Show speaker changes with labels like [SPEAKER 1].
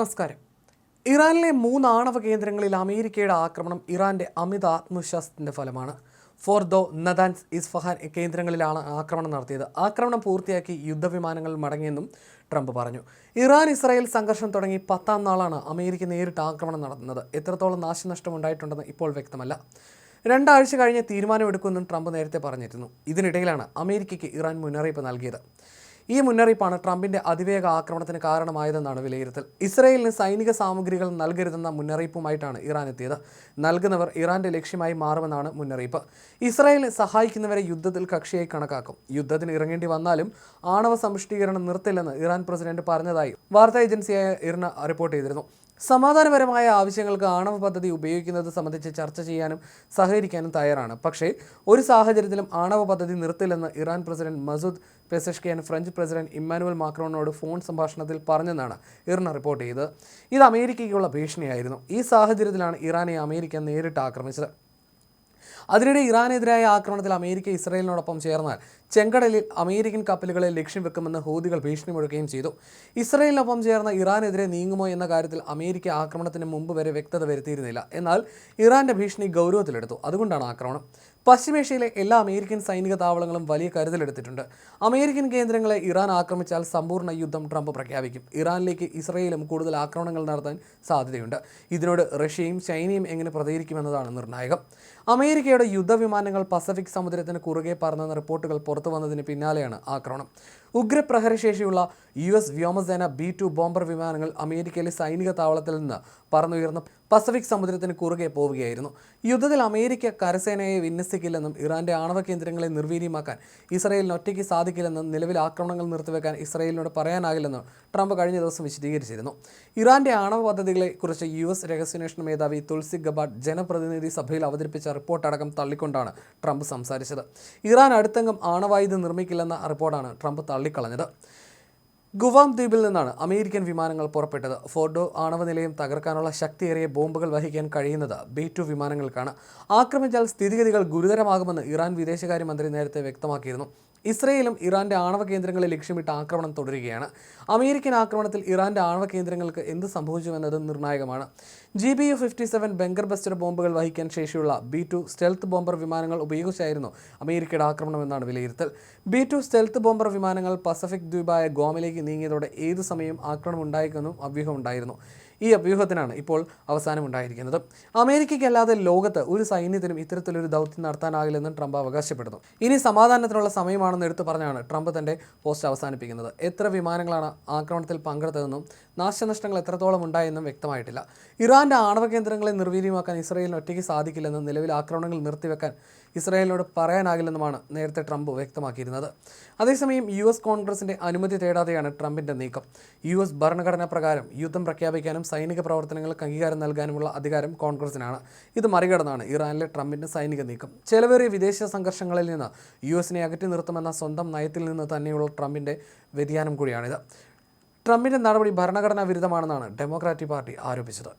[SPEAKER 1] നമസ്കാരം. ഇറാനിലെ മൂന്ന് ആണവ കേന്ദ്രങ്ങളിൽ അമേരിക്കയുടെ ആക്രമണം ഇറാന്റെ അമിത ആത്മവിശ്വാസത്തിന്റെ ഫലമാണ്. ഫോർദോ നദാൻസ് ഇസ്ഫഹാൻ കേന്ദ്രങ്ങളിലാണ് ആക്രമണം നടത്തിയത്. ആക്രമണം പൂർത്തിയാക്കി യുദ്ധവിമാനങ്ങൾ മടങ്ങിയെന്നും ട്രംപ് പറഞ്ഞു. ഇറാൻ ഇസ്രായേൽ സംഘർഷം തുടങ്ങി പത്താം നാളാണ് അമേരിക്ക നേരിട്ട് ആക്രമണം നടത്തുന്നത്. എത്രത്തോളം നാശനഷ്ടം ഉണ്ടായിട്ടുണ്ടെന്ന് ഇപ്പോൾ വ്യക്തമല്ല. രണ്ടാഴ്ച കഴിഞ്ഞ് തീരുമാനമെടുക്കുമെന്നും ട്രംപ് നേരത്തെ പറഞ്ഞിരുന്നു. ഇതിനിടയിലാണ് അമേരിക്കയ്ക്ക് ഇറാൻ മുന്നറിയിപ്പ് നൽകിയത്. ഈ മുന്നറിയിപ്പാണ് ട്രംപിന്റെ അതിവേഗ ആക്രമണത്തിന് കാരണമായതെന്നാണ് വിലയിരുത്തൽ. ഇസ്രയേലിന് സൈനിക സാമഗ്രികൾ നൽകരുതെന്ന മുന്നറിയിപ്പുമായിട്ടാണ് ഇറാൻ എത്തിയത്. നൽകുന്നവർ ഇറാന്റെ ലക്ഷ്യമായി മാറുമെന്നാണ് മുന്നറിയിപ്പ്. ഇസ്രായേലിനെ സഹായിക്കുന്നവരെ യുദ്ധത്തിൽ കക്ഷിയായി കണക്കാക്കും. യുദ്ധത്തിന് ഇറങ്ങേണ്ടി വന്നാലും ആണവ സമ്പുഷ്ടീകരണം നിർത്തില്ലെന്ന് ഇറാൻ പ്രസിഡന്റ് പറഞ്ഞതായി വാർത്താ ഏജൻസിയായ ഇറിന റിപ്പോർട്ട് ചെയ്തിരുന്നു. സമാധാനപരമായ ആവശ്യങ്ങൾക്ക് ആണവ പദ്ധതി ഉപയോഗിക്കുന്നത് സംബന്ധിച്ച് ചർച്ച ചെയ്യാനും സഹകരിക്കാനും തയ്യാറാണ്. പക്ഷേ ഒരു സാഹചര്യത്തിലും ആണവ പദ്ധതി നിർത്തില്ലെന്ന് Iran president Masoud Pezeshkian French president Emmanuel മാക്രോണിനോട് phone സംഭാഷണത്തിൽ പറഞ്ഞെന്നാണ് ഇർണ റിപ്പോർട്ട് ചെയ്തത്. ഇത് അമേരിക്കയ്ക്കുള്ള ഭീഷണിയായിരുന്നു. ഈ സാഹചര്യത്തിലാണ് ഇറാനെ അമേരിക്ക നേരിട്ട് ആക്രമിച്ചത്. അതിനിടെ ഇറാനെതിരായ ആക്രമണത്തിൽ അമേരിക്ക ഇസ്രായേലിനോടൊപ്പം ചേർന്നാൽ ചെങ്കടലിൽ അമേരിക്കൻ കപ്പലുകളെ ലക്ഷ്യം വെക്കുമെന്ന് ഹൂതികൾ ഭീഷണി മുഴക്കുകയും ചെയ്തു. ഇസ്രായേലിനൊപ്പം ചേർന്ന ഇറാനെതിരെ നീങ്ങുമോ എന്ന കാര്യത്തിൽ അമേരിക്ക ആക്രമണത്തിന് മുമ്പ് വരെ വ്യക്തത വരുത്തിയിരുന്നില്ല. എന്നാൽ ഇറാന്റെ ഭീഷണി ഗൗരവത്തിലെടുത്തു. അതുകൊണ്ടാണ് ആക്രമണം. പശ്ചിമേഷ്യയിലെ എല്ലാ അമേരിക്കൻ സൈനിക താവളങ്ങളും വലിയ കരുതലെടുത്തിട്ടുണ്ട്. അമേരിക്കൻ കേന്ദ്രങ്ങളെ ഇറാൻ ആക്രമിച്ചാൽ സമ്പൂർണ യുദ്ധം ട്രംപ് പ്രഖ്യാപിക്കും. ഇറാനിലേക്ക് ഇസ്രയേലും കൂടുതൽ ആക്രമണങ്ങൾ നടത്താൻ സാധ്യതയുണ്ട്. ഇതിനോട് റഷ്യയും ചൈനയും എങ്ങനെ പ്രതികരിക്കുമെന്നതാണ് നിർണായകം. അമേരിക്കയുടെ യുദ്ധവിമാനങ്ങൾ പസഫിക് സമുദ്രത്തിന് കുറുകെ പറന്നെന്ന റിപ്പോർട്ടുകൾ പുറത്തു വന്നതിന് പിന്നാലെയാണ് ആക്രമണം. ഉഗ്രപ്രഹരശേഷിയുള്ള യു എസ് വ്യോമസേന ബി ടു ബോംബർ വിമാനങ്ങൾ അമേരിക്കയിലെ സൈനിക താവളത്തിൽ നിന്ന് പറന്നുയർന്ന് പസഫിക് സമുദ്രത്തിന് കുറുകെ പോവുകയായിരുന്നു. യുദ്ധത്തിൽ അമേരിക്ക കരസേനയെ വിന്യസിക്കില്ലെന്നും ഇറാന്റെ ആണവ കേന്ദ്രങ്ങളെ നിർവീര്യമാക്കാൻ ഇസ്രയേലിന് ഒറ്റയ്ക്ക് സാധിക്കില്ലെന്നും നിലവിൽ ആക്രമണങ്ങൾ നിർത്തിവെക്കാൻ ഇസ്രയേലിനോട് പറയാനാകില്ലെന്നും ട്രംപ് കഴിഞ്ഞ ദിവസം വിശദീകരിച്ചിരുന്നു. ഇറാന്റെ ആണവ പദ്ധതികളെക്കുറിച്ച് യു എസ് രഹസ്യാന്വേഷണ മേധാവി തുൾസി ഗബാഡ് ജനപ്രതിനിധി സഭയിൽ അവതരിപ്പിച്ച റിപ്പോർട്ടടക്കം തള്ളിക്കൊണ്ടാണ് ട്രംപ് സംസാരിച്ചത്. ഇറാൻ അടുത്തെങ്കും ആണവായുധം നിർമ്മിക്കില്ലെന്ന റിപ്പോർട്ടാണ് ട്രംപ് തള്ളിക്കളഞ്ഞത്. ഗുവാം ദ്വീപിൽ നിന്നാണ് അമേരിക്കൻ വിമാനങ്ങൾ പുറപ്പെട്ടത്. ഫോർഡോ ആണവ നിലയം തകർക്കാനുള്ള ശക്തിയേറിയ ബോംബുകൾ വഹിക്കാൻ കഴിയുന്നത് ബി ടു വിമാനങ്ങൾക്കാണ്. ആക്രമിച്ചാൽ സ്ഥിതിഗതികൾ ഗുരുതരമാകുമെന്ന് ഇറാൻ വിദേശകാര്യമന്ത്രി നേരത്തെ വ്യക്തമാക്കിയിരുന്നു. ഇസ്രയേലും ഇറാന്റെ ആണവ കേന്ദ്രങ്ങളെ ലക്ഷ്യമിട്ട് ആക്രമണം തുടരുകയാണ്. അമേരിക്കൻ ആക്രമണത്തിൽ ഇറാന്റെ ആണവ കേന്ദ്രങ്ങൾക്ക് എന്ത് സംഭവിച്ചുവെന്നത് നിർണായകമാണ്. G B U fifty seven bunker buster ബോംബുകൾ വഹിക്കാൻ ശേഷിയുള്ള ബി ടു സ്റ്റെൽത്ത് ബോംബർ വിമാനങ്ങൾ ഉപയോഗിച്ചായിരുന്നു അമേരിക്കയുടെ ആക്രമണം എന്നാണ് വിലയിരുത്തൽ. ബി ടു സ്റ്റെൽത്ത് ബോംബർ വിമാനങ്ങൾ പസഫിക് ദ്വീപായ ഗോമിലേക്ക് നീങ്ങിയതോടെ ഏതു സമയം ആക്രമണം ഉണ്ടായേക്കെന്നും അഭ്യൂഹം ഉണ്ടായിരുന്നു ഈ അഭ്യൂഹത്തിനാണ് ഇപ്പോൾ അവസാനമുണ്ടായിരിക്കുന്നത് അമേരിക്കയ്ക്കല്ലാതെ ലോകത്ത് ഒരു സൈന്യത്തിനും ഇത്തരത്തിലൊരു ദൗത്യം നടത്താനാകില്ലെന്നും ട്രംപ് അവകാശപ്പെടുന്നു. ഇനി സമാധാനത്തിനുള്ള സമയമാണെന്ന് എടുത്തു പറഞ്ഞാണ് ട്രംപ് തന്റെ പോസ്റ്റ് അവസാനിപ്പിക്കുന്നത്. എത്ര വിമാനങ്ങളാണ് ആക്രമണത്തിൽ പങ്കെടുത്തതെന്നും നാശനഷ്ടങ്ങൾ എത്രത്തോളം ഉണ്ടായെന്നും വ്യക്തമായിട്ടില്ല. ഇറാന്റെ ആണവ കേന്ദ്രങ്ങളെ നിർവീര്യമാക്കാൻ ഇസ്രയേലിന് ഒറ്റയ്ക്ക് സാധിക്കില്ലെന്നും നിലവിൽ ആക്രമണങ്ങൾ നിർത്തിവെക്കാൻ ഇസ്രായേലിനോട് പറയാനാകില്ലെന്നുമാണ് നേരത്തെ ട്രംപ് വ്യക്തമാക്കിയിരുന്നത്. അതേസമയം യു എസ് കോൺഗ്രസിന്റെ അനുമതി തേടാതെയാണ് ട്രംപിന്റെ നീക്കം. യു എസ് ഭരണഘടനാ പ്രകാരം യുദ്ധം പ്രഖ്യാപിക്കാനും സൈനിക പ്രവർത്തനങ്ങൾക്ക് അംഗീകാരം നൽകാനുമുള്ള അധികാരം കോൺഗ്രസിനാണ്. ഇത് മറികടന്നാണ് ഇറാനിലെ ട്രംപിന്റെ സൈനിക നീക്കം. ചെലവേറിയ വിദേശ സംഘർഷങ്ങളിൽ നിന്ന് യു എസിനെ അകറ്റി നിർത്തുമെന്ന സ്വന്തം നയത്തിൽ നിന്ന് തന്നെയുള്ള ട്രംപിന്റെ വ്യതിയാനം കൂടിയാണിത്. ട്രംപിന്റെ നടപടി ഭരണഘടനാ വിരുദ്ധമാണെന്നാണ് ഡെമോക്രാറ്റിക് പാർട്ടി ആരോപിച്ചത്.